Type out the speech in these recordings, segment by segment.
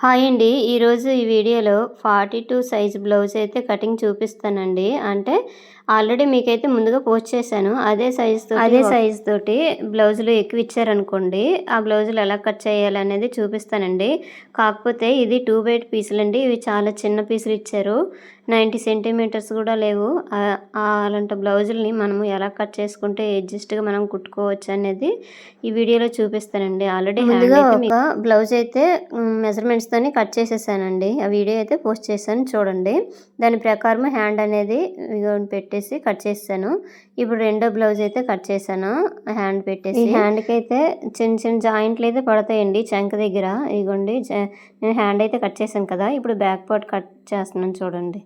Hi అండి. ఈరోజు ఈ వీడియోలో ఫార్టీ టూ సైజ్ బ్లౌజ్ అయితే కటింగ్ చూపిస్తానండి. అంటే ఆల్రెడీ మీకైతే ముందుగా పోస్ట్ చేశాను. అదే సైజ్ అదే సైజ్ తోటి బ్లౌజులు ఎక్కువ ఇచ్చారనుకోండి ఆ బ్లౌజులు ఎలా కట్ చేయాలనేది చూపిస్తానండి. కాకపోతే ఇది టూ బైట్ పీసులు అండి. ఇవి చాలా చిన్న పీసులు ఇచ్చారు. నైంటీ సెంటీమీటర్స్ కూడా లేవు. అలాంటి బ్లౌజుల్ని మనము ఎలా కట్ చేసుకుంటే అడ్జస్ట్గా మనం కుట్టుకోవచ్చు అనేది ఈ వీడియోలో చూపిస్తానండి. ఆల్రెడీ ముందుగా ఒక బ్లౌజ్ అయితే మెజర్మెంట్స్ తోని కట్ చేసేసానండి. ఆ వీడియో అయితే పోస్ట్ చేశాను చూడండి. దాని ప్రకారం హ్యాండ్ అనేది ఇదిగో పెట్టేసి కట్ చేసాను ఇప్పుడు రెండో బ్లౌజ్ అయితే కట్ చేశాను. హ్యాండ్ పెట్టేసి. హ్యాండ్కి అయితే చిన్న చిన్న జాయింట్లు అయితే పడతాయండి చంక దగ్గర. ఇదిగోండి జ- నేను హ్యాండ్ అయితే కట్ చేశాను కదా ఇప్పుడు బ్యాక్ పార్ట్ కట్ చేస్తున్నాను చూడండి.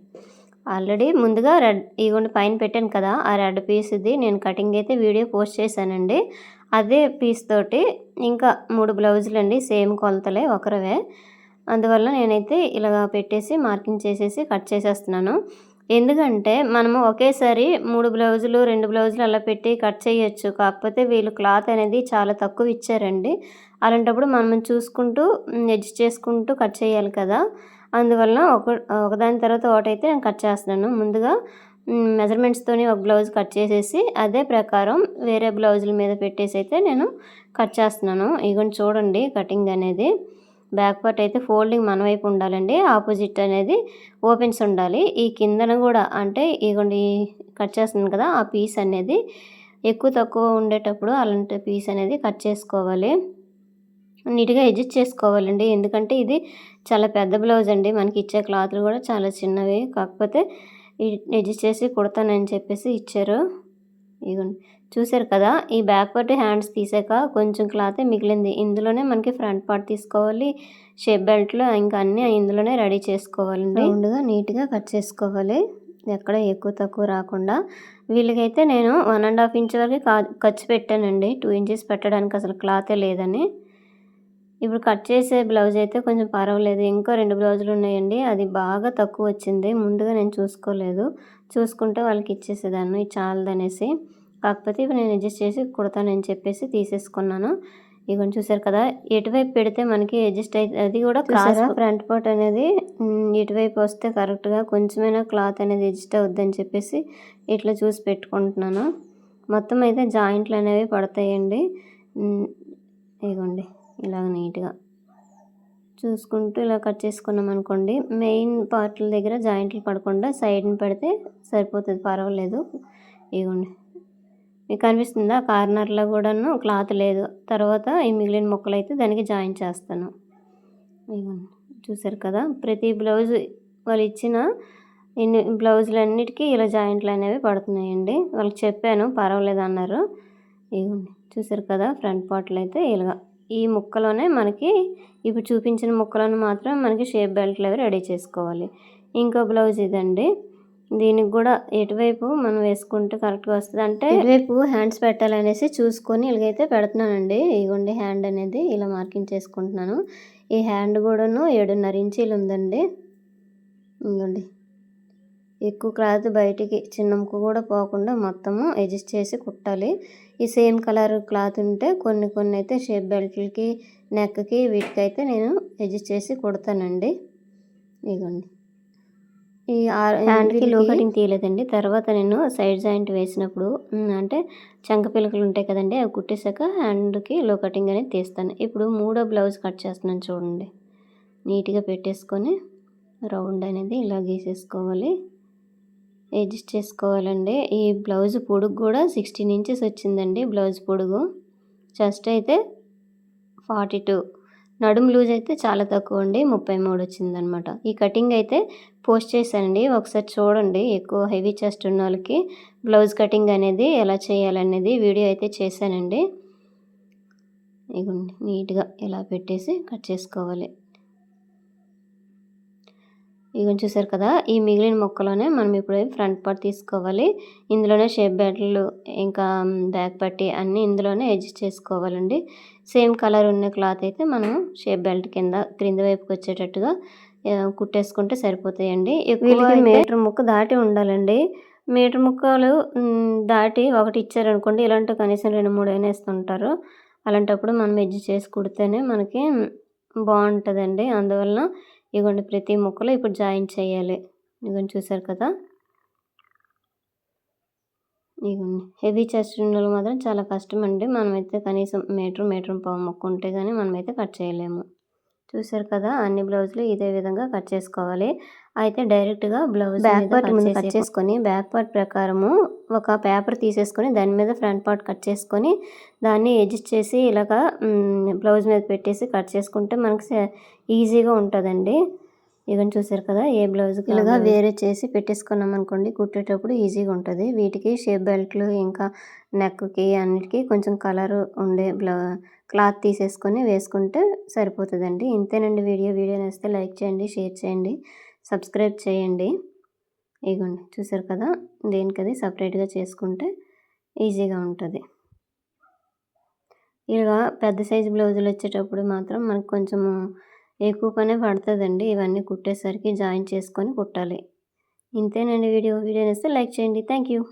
ఆల్రెడీ ముందుగా రెడ్ ఇగోండి పైన పెట్టాను కదా ఆ రెడ్ పీస్ ఇది నేను కటింగ్ అయితే వీడియో పోస్ట్ చేశానండి. అదే పీస్ తోటి ఇంకా మూడు బ్లౌజులు అండి సేమ్ కొలతలే ఒకరవే. అందువల్ల నేనైతే ఇలా పెట్టేసి మార్కింగ్ చేసేసి కట్ చేసేస్తున్నాను. ఎందుకంటే మనము ఒకేసారి మూడు బ్లౌజులు రెండు బ్లౌజులు అలా పెట్టి కట్ చేయొచ్చు. కాకపోతే వీళ్ళు క్లాత్ అనేది చాలా తక్కువ ఇచ్చారండి. అలాంటప్పుడు మనం చూసుకుంటూ అడ్జస్ట్ చేసుకుంటూ కట్ చేయాలి కదా. అందువల్ల ఒక ఒకదాని తర్వాత ఒకటైతే నేను కట్ చేస్తున్నాను. ముందుగా మెజర్మెంట్స్తోని ఒక బ్లౌజ్ కట్ చేసేసి అదే ప్రకారం వేరే బ్లౌజుల మీద పెట్టేసి అయితే నేను కట్ చేస్తున్నాను. ఇగోండి చూడండి కటింగ్ అనేది. బ్యాక్ పార్ట్ అయితే ఫోల్డింగ్ మన వైపు ఉండాలండి. ఆపోజిట్ అనేది ఓపెన్స్ ఉండాలి. ఈ కిందన కూడా అంటే ఇగోండి కట్ చేస్తుంది కదా ఆ పీస్ అనేది ఎక్కువ తక్కువ ఉండేటప్పుడు అలాంటి పీస్ అనేది కట్ చేసుకోవాలి. నీట్గా అడ్జస్ట్ చేసుకోవాలండి. ఎందుకంటే ఇది చాలా పెద్ద బ్లౌజ్ అండి. మనకి ఇచ్చే క్లాత్లు కూడా చాలా చిన్నవి. కాకపోతే అడ్జస్ట్ చేసి కుడతానని చెప్పేసి ఇచ్చారు. ఇదిగోండి చూసారు కదా ఈ బ్యాక్ పార్ట్ హ్యాండ్స్ తీసాక కొంచెం క్లాతే మిగిలింది. ఇందులోనే మనకి ఫ్రంట్ పార్ట్ తీసుకోవాలి షేప్ బెల్ట్లో ఇంకా అన్నీ ఇందులోనే రెడీ చేసుకోవాలండి. రౌండ్గా నీట్గా కట్ చేసుకోవాలి. ఎక్కడ ఎక్కువ తక్కువ రాకుండా. వీళ్ళకైతే నేను వన్ అండ్ హాఫ్ ఇంచ్ వరకు కా ఖర్చు పెట్టానండి. టూ ఇంచెస్ పెట్టడానికి అసలు క్లాతే లేదని. ఇప్పుడు కట్ చేసే బ్లౌజ్ అయితే కొంచెం పర్వాలేదు. ఇంకో రెండు బ్లౌజులు ఉన్నాయండి. అది బాగా తక్కువ వచ్చింది. ముందుగా నేను చూసుకోలేదు. చూసుకుంటే వాళ్ళకి ఇచ్చేసేదాన్ని. ఇది చాలదనేసి. కాకపోతే ఇప్పుడు నేను అడ్జస్ట్ చేసి కుడతానని చెప్పేసి తీసేసుకున్నాను. ఇవన్నీ చూసారు కదా ఎటువైపు పెడితే మనకి అడ్జస్ట్ అయితే అది కూడా క్రాస్ ఫ్రంట్ పార్ట్ అనేది ఇటువైపు వస్తే కరెక్ట్గా కొంచెమైనా క్లాత్ అనేది అడ్జస్ట్ అవుద్దని చెప్పేసి ఇట్లా చూసి పెట్టుకుంటున్నాను. మొత్తం అయితే జాయింట్లు అనేవి పడతాయండి. ఇగోండి ఇలాగ నీట్గా చూసుకుంటూ ఇలా కట్ చేసుకున్నాం అనుకోండి మెయిన్ పార్ట్ల దగ్గర జాయింట్లు పడకుండా సైడ్ని పెడితే సరిపోతుంది పర్వాలేదు. ఇగోండి మీకు కనిపిస్తుందా? కార్నర్లో కూడాను క్లాత్ లేదు. తర్వాత ఈ మిగిలిన ముక్కలు అయితే దానికి జాయిన్ చేస్తాను. చూసారు కదా? ప్రతి బ్లౌజ్ వాళ్ళు ఇచ్చిన ఇన్ని బ్లౌజులన్నిటికీ ఇలా జాయింట్లు అనేవి పడుతున్నాయండి. వాళ్ళకి చెప్పాను పర్వాలేదు అన్నారు. ఇవ్వండి చూసారు కదా? ఫ్రంట్ పార్ట్లు అయితే ఇలాగా. ఈ ముక్కలోనే మనకి ఇప్పుడు చూపించిన ముక్కలను మాత్రం మనకి షేప్ బెల్ట్లు అవి రెడీ చేసుకోవాలి. ఇంకో బ్లౌజ్ ఇదండి. దీనికి కూడా ఎటువైపు మనం వేసుకుంటే కరెక్ట్గా వస్తుంది? అంటే ఎటువైపు హ్యాండ్స్ పెట్టాలనేసి చూసుకొని ఇలాగైతే పెడుతున్నానండి. ఇగోండి హ్యాండ్ అనేది ఇలా మార్కింగ్ చేసుకుంటున్నాను. ఈ హ్యాండ్ కూడాను ఏడున్నర ఇంచీలు ఉందండి. ఇగోండి ఎక్కువ క్లాత్ బయటికి చిన్నముకు కూడా పోకుండా మొత్తము అడ్జస్ట్ చేసి కుట్టాలి. ఈ సేమ్ కలర్ క్లాత్ ఉంటే కొన్ని కొన్ని అయితే షేప్ బెల్ట్లకి నెక్కి వీటికైతే నేను అడ్జస్ట్ చేసి కుడతానండి. ఇగోండి ఈ హ్యాండ్కి లో కటింగ్ తీయలేదండి. తర్వాత నేను సైడ్ జాయింట్ వేసినప్పుడు అంటే చంక పిలకలు ఉంటాయి కదండి అవి కుట్టేశాక హ్యాండ్కి లో కటింగ్ అనేది తీస్తాను. ఇప్పుడు మూడో బ్లౌజ్ కట్ చేస్తున్నాను చూడండి. నీట్గా పెట్టేసుకొని రౌండ్ అనేది ఇలా గీసేసుకోవాలి. అడ్జస్ట్ చేసుకోవాలండి. ఈ బ్లౌజ్ పొడుగు కూడా సిక్స్టీన్ ఇంచెస్ వచ్చిందండి బ్లౌజ్ పొడుగు. చెస్ట్ అయితే ఫార్టీ టూ నడుము లూజ్ అయితే చాలా తక్కువ అండి ముప్పై మూడు వచ్చిందనమాట. ఈ కటింగ్ అయితే పోస్ట్ చేశానండి. ఒకసారి చూడండి ఎక్కువ హెవీ చెస్ట్ ఉన్న వాళ్ళకి బ్లౌజ్ కటింగ్ అనేది ఎలా చేయాలనేది వీడియో అయితే చేశానండి. ఇగోండి నీట్గా ఇలా పెట్టేసి కట్ చేసుకోవాలి. ఇవన్నీ చూసారు కదా ఈ మిగిలిన మొక్కలోనే మనం ఇప్పుడు ఫ్రంట్ పార్ట్ తీసుకోవాలి. ఇందులోనే షేప్ బెల్ట్లు ఇంకా బ్యాక్ పట్టి అన్నీ ఇందులోనే అడ్జస్ట్ చేసుకోవాలండి. సేమ్ కలర్ ఉన్న క్లాత్ అయితే మనం షేప్ బెల్ట్ కింద క్రింద వైపుకి వచ్చేటట్టుగా కుట్టేసుకుంటే సరిపోతాయండి. ఎక్కువ మీటర్ ముక్క దాటి ఉండాలండి. మీటర్ ముక్కలు దాటి ఒకటి ఇచ్చారనుకోండి ఇలాంటి కనీసం రెండు మూడు అయినా ఇస్తుంటారు అలాంటప్పుడు మనం అడ్జస్ట్ చేసి కుడితేనే మనకి బాగుంటుందండి. అందువలన ఇగోండి ప్రతి ముక్కలో ఇప్పుడు జాయిన్ చేయాలి. ఇగోండి చూసారు కదా? ఇగోండి హెవీ చెస్ట్ ఉండాలి మాత్రం చాలా కష్టం అండి మనమైతే కనీసం మీటర్ మీటర్ పావు ముక్క ఉంటే కానీ మనమైతే కట్ చేయలేము. చూసారు కదా? అన్ని బ్లౌజులు ఇదే విధంగా కట్ చేసుకోవాలి. అయితే డైరెక్ట్గా బ్లౌజ్ బ్యాక్ పార్ట్ ముందు కట్ చేసుకొని బ్యాక్ పార్ట్ ప్రకారము ఒక పేపర్ తీసేసుకొని దాని మీద ఫ్రంట్ పార్ట్ కట్ చేసుకొని దాన్ని అడ్జస్ట్ చేసి ఇలాగా బ్లౌజ్ మీద పెట్టేసి కట్ చేసుకుంటే మనకి ఈజీగా ఉంటుందండి. ఇవన్నీ చూసారు కదా ఏ బ్లౌజ్ ఇలాగా వేరే చేసి పెట్టేసుకున్నాం అనుకోండి కుట్టేటప్పుడు ఈజీగా ఉంటుంది. వీటికి షేప్ బెల్ట్లు ఇంకా నెక్కి అన్నిటికీ కొంచెం కలర్ ఉండే బ్లౌ క్లాత్ తీసేసుకొని వేసుకుంటే సరిపోతుందండి. ఇంతేనండి వీడియో. వీడియో నేస్తే లైక్ చేయండి షేర్ చేయండి. సబ్స్క్రైబ్ చేయండి. ఇగోండి చూసారు కదా? దేనికది సపరేట్గా చేసుకుంటే ఈజీగా ఉంటుంది. ఇలా పెద్ద సైజు బ్లౌజులు వచ్చేటప్పుడు మాత్రం మనకు కొంచెము ఎక్కువ పనే పడుతుందండి. ఇవన్నీ కుట్టేసరికి జాయిన్ చేసుకొని కుట్టాలి. ఇంతేనండి వీడియో. వీడియో నేస్తే లైక్ చేయండి. Thank you